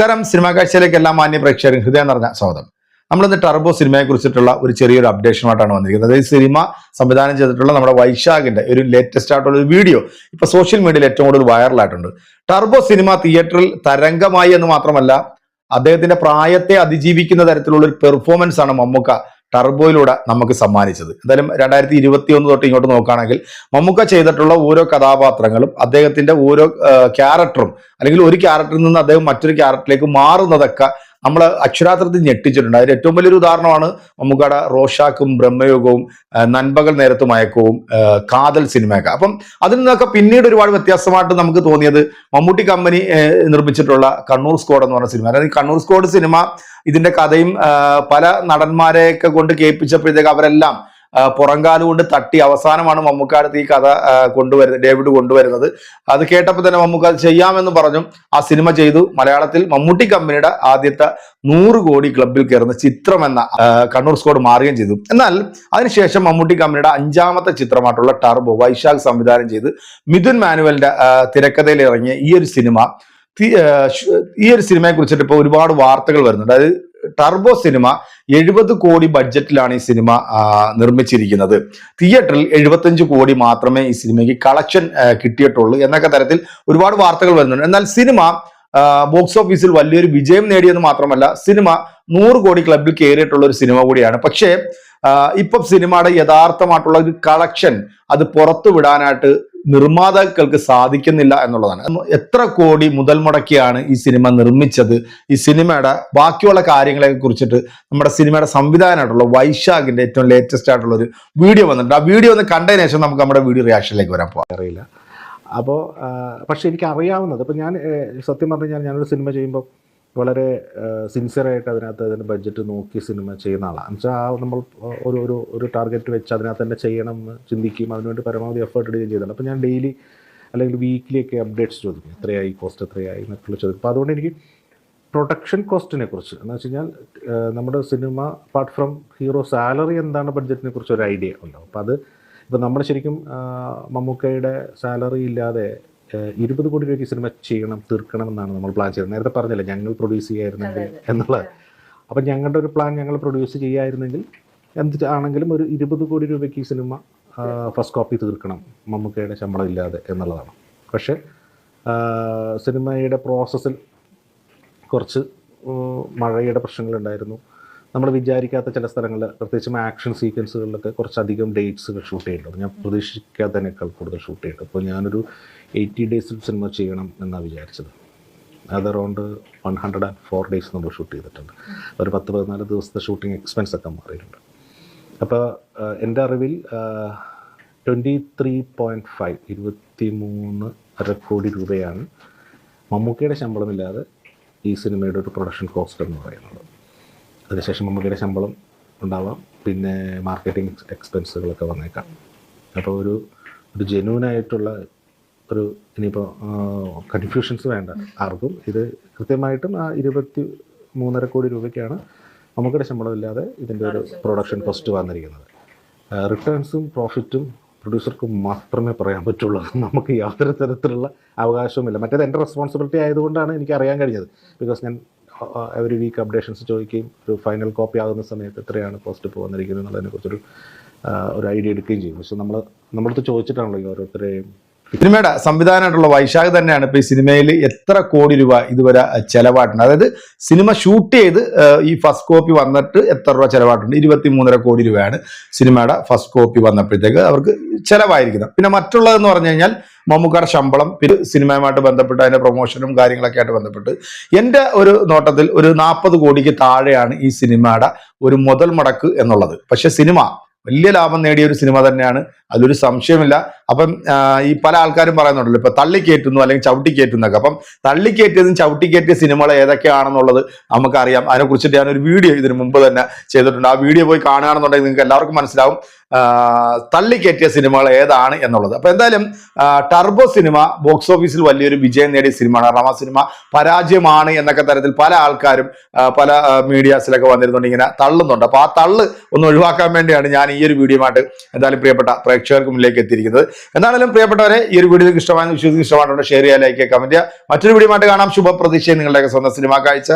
നമസ്കാരം. സിനിമാ കാഴ്ചയിലേക്ക് എല്ലാ മാന്യ പ്രേക്ഷകരും ഹൃദയം നിറഞ്ഞ സ്വാഗതം. നമ്മളിന്ന് ടർബോ സിനിമയെ കുറിച്ചിട്ടുള്ള ഒരു ചെറിയൊരു അപ്ഡേഷനുമായിട്ടാണ് വന്നിരിക്കുന്നത്. അതായത് സിനിമ സംവിധാനം ചെയ്തിട്ടുള്ള നമ്മുടെ വൈശാഖിന്റെ ഒരു ലേറ്റസ്റ്റ് ആയിട്ടുള്ള ഒരു വീഡിയോ ഇപ്പൊ സോഷ്യൽ മീഡിയയിൽ ഏറ്റവും കൂടുതൽ വൈറലായിട്ടുണ്ട് ടർബോ സിനിമ തിയേറ്ററിൽ തരംഗമായി എന്ന് മാത്രമല്ല അദ്ദേഹത്തിന്റെ പ്രായത്തെ അതിജീവിക്കുന്ന തരത്തിലുള്ള ഒരു പെർഫോമൻസ് ആണ് മമ്മൂക്ക ടർബോയിലൂടെ നമുക്ക് സമ്മാനിച്ചത്. എന്തായാലും രണ്ടായിരത്തി ഇരുപത്തി ഒന്ന് തൊട്ട് ഇങ്ങോട്ട് നോക്കുകയാണെങ്കിൽ മമ്മൂക്ക ചെയ്തിട്ടുള്ള ഓരോ കഥാപാത്രങ്ങളും അദ്ദേഹത്തിന്റെ ഓരോ ക്യാരക്ടറും അല്ലെങ്കിൽ ഒരു ക്യാരക്ടറിൽ നിന്ന് അദ്ദേഹം മറ്റൊരു ക്യാരക്ടറിലേക്ക് മാറുന്നതൊക്കെ നമ്മൾ അക്ഷരാർത്ഥത്തിൽ ഞെട്ടിച്ചിട്ടുണ്ട്. അതിൽ ഏറ്റവും വലിയൊരു ഉദാഹരണമാണ് നമുക്കവിടെ റോഷാക്കും ബ്രഹ്മയോഗവും നൻപകൽ നേരത്ത് മയക്കവും കാതൽ സിനിമയൊക്കെ. അപ്പം അതിൽ നിന്നൊക്കെ പിന്നീട് ഒരുപാട് വ്യത്യാസമായിട്ട് നമുക്ക് തോന്നിയത് മമ്മൂട്ടി കമ്പനി നിർമ്മിച്ചിട്ടുള്ള കണ്ണൂർ സ്ക്വാഡ് എന്ന് പറഞ്ഞ സിനിമ. അതായത് കണ്ണൂർ സ്ക്വാഡ് സിനിമ ഇതിന്റെ കഥയും പല നടന്മാരെയൊക്കെ കൊണ്ട് കേൾപ്പിച്ചപ്പോഴത്തേക്ക് അവരെല്ലാം ആ, പുറംകാൽ കൊണ്ട് തട്ടി അവസാനമാണ് മമ്മൂക്കാടത്ത് ഈ കഥ കൊണ്ടുവരുന്നത് ഡേവിഡ് കൊണ്ടുവരുന്നത്. അത് കേട്ടപ്പോൾ തന്നെ മമ്മൂക്ക ചെയ്യാമെന്ന് പറഞ്ഞു. ആ സിനിമ ചെയ്തു. മലയാളത്തിൽ മമ്മൂട്ടി കമ്പനിയുടെ ആദ്യത്തെ നൂറ് കോടി ക്ലബിൽ കയറുന്ന ചിത്രം എന്ന കണ്ണൂർ സ്കോഡ് മാറുകയും ചെയ്തു. എന്നാൽ അതിനുശേഷം മമ്മൂട്ടി കമ്പനിയുടെ അഞ്ചാമത്തെ ചിത്രമായിട്ടുള്ള ടർബോ വൈശാഖ് സംവിധാനം ചെയ്ത് മിഥുൻ മാനുവലിന്റെ തിരക്കഥയിൽ ഇറങ്ങിയ ഈ ഒരു സിനിമ ഈ ഒരു സിനിമയെ കുറിച്ചിട്ട് ഇപ്പോൾ ഒരുപാട് വാർത്തകൾ വരുന്നുണ്ട്. അതായത് ടർബോ സിനിമ എഴുപത് കോടി ബഡ്ജറ്റിലാണ് ഈ സിനിമ നിർമ്മിച്ചിരിക്കുന്നത്. തിയേറ്ററിൽ എഴുപത്തഞ്ച് കോടി മാത്രമേ ഈ സിനിമയ്ക്ക് കളക്ഷൻ കിട്ടിയിട്ടുള്ളൂ എന്നൊക്കെ തരത്തിൽ ഒരുപാട് വാർത്തകൾ വരുന്നുണ്ട്. എന്നാൽ സിനിമ ബോക്സ് ഓഫീസിൽ വലിയൊരു വിജയം നേടിയെന്ന് മാത്രമല്ല സിനിമ നൂറ് കോടി ക്ലബിൽ കയറിയിട്ടുള്ള ഒരു സിനിമ കൂടിയാണ്. പക്ഷേ ഇപ്പം സിനിമയുടെ യഥാർത്ഥമായിട്ടുള്ള ഒരു കളക്ഷൻ അത് പുറത്തു വിടാനായിട്ട് നിർമ്മാതാക്കൾക്ക് സാധിക്കുന്നില്ല എന്നുള്ളതാണ്. എത്ര കോടി മുതൽ മുടക്കിയാണ് ഈ സിനിമ നിർമ്മിച്ചത്? ഈ സിനിമയുടെ ബാക്കിയുള്ള കാര്യങ്ങളെ കുറിച്ചിട്ട് നമ്മുടെ സിനിമയുടെ സംവിധാനമായിട്ടുള്ള വൈശാഖിന്റെ ഏറ്റവും ലേറ്റസ്റ്റ് ആയിട്ടുള്ള ഒരു വീഡിയോ വന്നിട്ടുണ്ട്. ആ വീഡിയോ ഒന്ന് കണ്ടതിന് ശേഷം നമുക്ക് നമ്മുടെ വീഡിയോ റിയാക്ഷനിലേക്ക് വരാൻ പോകാം അറിയില്ല. അപ്പോൾ പക്ഷെ എനിക്ക് അറിയാവുന്നത് ഇപ്പോൾ ഞാൻ സത്യം പറഞ്ഞു കഴിഞ്ഞാൽ ഞാനൊരു സിനിമ ചെയ്യുമ്പോൾ വളരെ സിൻസിയറായിട്ട് അതിനകത്ത് അതിന്റെ ബഡ്ജറ്റ് നോക്കി സിനിമ ചെയ്യുന്ന ആളാണ് എന്നുവെച്ചാൽ ആ നമ്മൾ ഒരു ഒരു ഒരു ടാർഗറ്റ് വെച്ച് അതിനകത്ത് തന്നെ ചെയ്യണം എന്ന് ചിന്തിക്കുകയും അതിനുവേണ്ടി പരമാവധി എഫേർട്ട് ഇടുകയും ചെയ്തിട്ടുണ്ട് അപ്പോൾ ഞാൻ ഡെയിലി അല്ലെങ്കിൽ വീക്കിലി ഒക്കെ അപ്ഡേറ്റ്സ് ചോദിക്കും. എത്രയായി കോസ്റ്റ് എത്രയായി എന്നൊക്കെയുള്ള ചോദിക്കും അപ്പോൾ അതുകൊണ്ട് എനിക്ക് പ്രൊഡക്ഷൻ കോസ്റ്റിനെ കുറിച്ച് എന്ന് വെച്ച് കഴിഞ്ഞാൽ നമ്മുടെ cinema apart from hero salary എന്താണ് ബഡ്ജറ്റിനെ കുറിച്ച് ഒരു ഐഡിയ ഉണ്ടാവും അപ്പോൾ അത് ഇപ്പോൾ നമ്മൾ ശരിക്കും മമ്മൂക്കയുടെ സാലറി ഇല്ലാതെ ഇരുപത് കോടി രൂപയ്ക്ക് സിനിമ ചെയ്യണം തീർക്കണം എന്നാണ് നമ്മൾ പ്ലാൻ ചെയ്തത്. നേരത്തെ പറഞ്ഞില്ല ഞങ്ങൾ പ്രൊഡ്യൂസ് ചെയ്യായിരുന്നെങ്കിൽ എന്നുള്ളത്. അപ്പം ഞങ്ങളുടെ ഒരു പ്ലാൻ ഞങ്ങൾ പ്രൊഡ്യൂസ് ചെയ്യായിരുന്നെങ്കിൽ എന്ത് ആണെങ്കിലും ഒരു ഇരുപത് കോടി രൂപയ്ക്ക് ഈ സിനിമ ഫസ്റ്റ് കോപ്പി തീർക്കണം. മമ്മൂക്കയുടെ ശമ്പളം ഇല്ലാതെ എന്നുള്ളതാണ്. പക്ഷേ സിനിമയുടെ പ്രോസസ്സിൽ കുറച്ച് മഴയുടെ പ്രശ്നങ്ങളുണ്ടായിരുന്നു. നമ്മൾ വിചാരിക്കാത്ത ചില സ്ഥലങ്ങളിൽ പ്രത്യേകിച്ചും ആക്ഷൻ സീക്വൻസുകളിലൊക്കെ കുറച്ചധികം ഡേറ്റ്സുകൾ ഷൂട്ട് ചെയ്യേണ്ടത് ഞാൻ പ്രതീക്ഷിക്കാത്തതിനേക്കാൾ കൂടുതൽ ഷൂട്ട് ചെയ്യേണ്ടത്. അപ്പോൾ ഞാനൊരു എയ്റ്റി ഡേയ്സിൽ സിനിമ ചെയ്യണം എന്നാണ് വിചാരിച്ചത്. അത് around one hundred and four days നമ്മൾ ഷൂട്ട് ചെയ്തിട്ടുണ്ട്. ഒരു പത്ത് പതിനാല് ദിവസത്തെ ഷൂട്ടിംഗ് എക്സ്പെൻസ് ഒക്കെ മാറിയിട്ടുണ്ട്. അപ്പോൾ എന്റെ അറിവിൽ ട്വന്റി ത്രീ പോയിന്റ് ഫൈവ് ഇരുപത്തി മൂന്ന് അര കോടി രൂപയാണ് മമ്മൂക്കയുടെ ശമ്പളമില്ലാതെ ഈ സിനിമയുടെ ഒരു പ്രൊഡക്ഷൻ കോസ്റ്റ് എന്ന് പറയുന്നത്. അതിനുശേഷം മമ്മൂട്ടിയുടെ ശമ്പളം ഉണ്ടാവാം. പിന്നെ മാർക്കറ്റിംഗ് എക്സ്പെൻസുകളൊക്കെ വന്നേക്കാം. അപ്പോൾ ഒരു ഒരു ജെന്യൂനായിട്ടുള്ള ഒരു ഇനിയിപ്പോൾ കൺഫ്യൂഷൻസ് വേണ്ട ആർക്കും. ഇത് കൃത്യമായിട്ടും ആ ഇരുപത്തി മൂന്നര കോടി രൂപയ്ക്കാണ് മമ്മൂക്കയുടെ ശമ്പളം ഇല്ലാതെ ഇതിന്റെ ഒരു പ്രൊഡക്ഷൻ കോസ്റ്റ് വന്നിരിക്കുന്നത്. റിട്ടേൺസും പ്രോഫിറ്റും പ്രൊഡ്യൂസർക്ക് മാത്രമേ പറയാൻ പറ്റുള്ളൂ. നമുക്ക് യാതൊരു തരത്തിലുള്ള അവകാശവുമില്ല. മറ്റേത് എന്റെ റെസ്പോൺസിബിലിറ്റി ആയതുകൊണ്ടാണ് എനിക്ക് അറിയാൻ കഴിഞ്ഞത്. ബിക്കോസ് ഞാൻ എവറി വീക്ക് അപ്ഡേഷൻസ് ചോദിക്കുകയും ഒരു ഫൈനൽ കോപ്പി ആകുന്ന സമയത്ത് എത്രയാണ് കോസ്റ്റ് ഇപ്പോൾ വന്നിരിക്കുന്നത് എന്നുള്ളതിനെക്കുറിച്ചൊരു ഒരു ഐഡിയ എടുക്കുകയും ചെയ്യും. പക്ഷെ നമ്മൾ നമ്മളടുത്ത് ചോദിച്ചിട്ടാണല്ലോ ഈ ഓരോരുത്തരെയും സിനിമയുടെ സംവിധാനമായിട്ടുള്ള വൈശാഖ് തന്നെയാണ് ഇപ്പൊ ഈ സിനിമയിൽ എത്ര കോടി രൂപ ഇതുവരെ ചെലവായിട്ടുണ്ട്. അതായത് സിനിമ ഷൂട്ട് ചെയ്ത് ഈ ഫസ്റ്റ് കോപ്പി വന്നിട്ട് എത്ര രൂപ ചെലവായിട്ടുണ്ട്? ഇരുപത്തി മൂന്നര കോടി രൂപയാണ് സിനിമയുടെ ഫസ്റ്റ് കോപ്പി വന്നപ്പോഴത്തേക്ക് അവർക്ക് ചെലവായിരിക്കുന്നത്. പിന്നെ മറ്റുള്ളതെന്ന് പറഞ്ഞു കഴിഞ്ഞാൽ മമ്മൂക്കാർ ശമ്പളം പിന്നെ സിനിമയുമായിട്ട് ബന്ധപ്പെട്ട് അതിന്റെ പ്രൊമോഷനും കാര്യങ്ങളൊക്കെ ആയിട്ട് ബന്ധപ്പെട്ട് എന്റെ ഒരു നോട്ടത്തിൽ ഒരു നാൽപ്പത് കോടിക്ക് താഴെയാണ് ഈ സിനിമയുടെ ഒരു മുതൽ മുടക്ക് എന്നുള്ളത്. പക്ഷേ സിനിമ വലിയ ലാഭം നേടിയ ഒരു സിനിമ തന്നെയാണ്. അതിലൊരു സംശയമില്ല അപ്പം ഈ പല ആൾക്കാരും പറയുന്നുണ്ടല്ലോ ഇപ്പൊ തള്ളിക്കയറ്റുന്നു അല്ലെങ്കിൽ ചവിട്ടിക്കയറ്റുന്നൊക്കെ അപ്പം തള്ളിക്കയറ്റിയതും ചവിട്ടിക്കയറ്റിയ സിനിമകൾ ഏതൊക്കെയാണെന്നുള്ളത് നമുക്കറിയാം. അതിനെ കുറിച്ചിട്ട് ഞാനൊരു വീഡിയോ ഇതിനു മുമ്പ് തന്നെ ചെയ്തിട്ടുണ്ട്. ആ വീഡിയോ പോയി കാണുകയാണെന്നുണ്ടെങ്കിൽ നിങ്ങൾക്ക് എല്ലാവർക്കും മനസ്സിലാവും. തള്ളിക്കയറ്റിയ സിനിമകൾ ഏതാണ് എന്നുള്ളത്. അപ്പൊ എന്തായാലും ടർബോ സിനിമ ബോക്സ് ഓഫീസിൽ വലിയൊരു വിജയം നേടിയ സിനിമയാണ്. കാരണം ആ സിനിമ പരാജയമാണ് എന്നൊക്കെ തരത്തിൽ പല ആൾക്കാരും പല മീഡിയാസിലൊക്കെ വന്നിരുന്നുണ്ട് ഇങ്ങനെ തള്ളുന്നുണ്ട്. അപ്പൊ ആ തള്ള് ഒന്ന് ഒഴിവാക്കാൻ വേണ്ടിയാണ് ഞാൻ ഈ ഒരു വീഡിയോയുമായിട്ട് എന്തായാലും പ്രിയപ്പെട്ട പ്രേക്ഷകർക്ക് മുന്നിലേക്ക് എത്തിയിരിക്കുന്നത്. എന്താണെങ്കിലും പ്രിയപ്പെട്ടവരെ ഈ ഒരു വീഡിയോ ഇഷ്ടമായെന്ന് വിശ്വസിക്കുന്ന ഇഷ്ടമായിട്ടുണ്ട് ഷെയർ ചെയ്യുക ലൈക്ക് കമന്റ് ചെയ്യുക. മറ്റൊരു വീഡിയോയുമായിട്ട് കാണാം. ശുഭപ്രതീക്ഷയും നിങ്ങളുടെയൊക്കെ സ്വന്തം സിനിമ കാഴ്ച.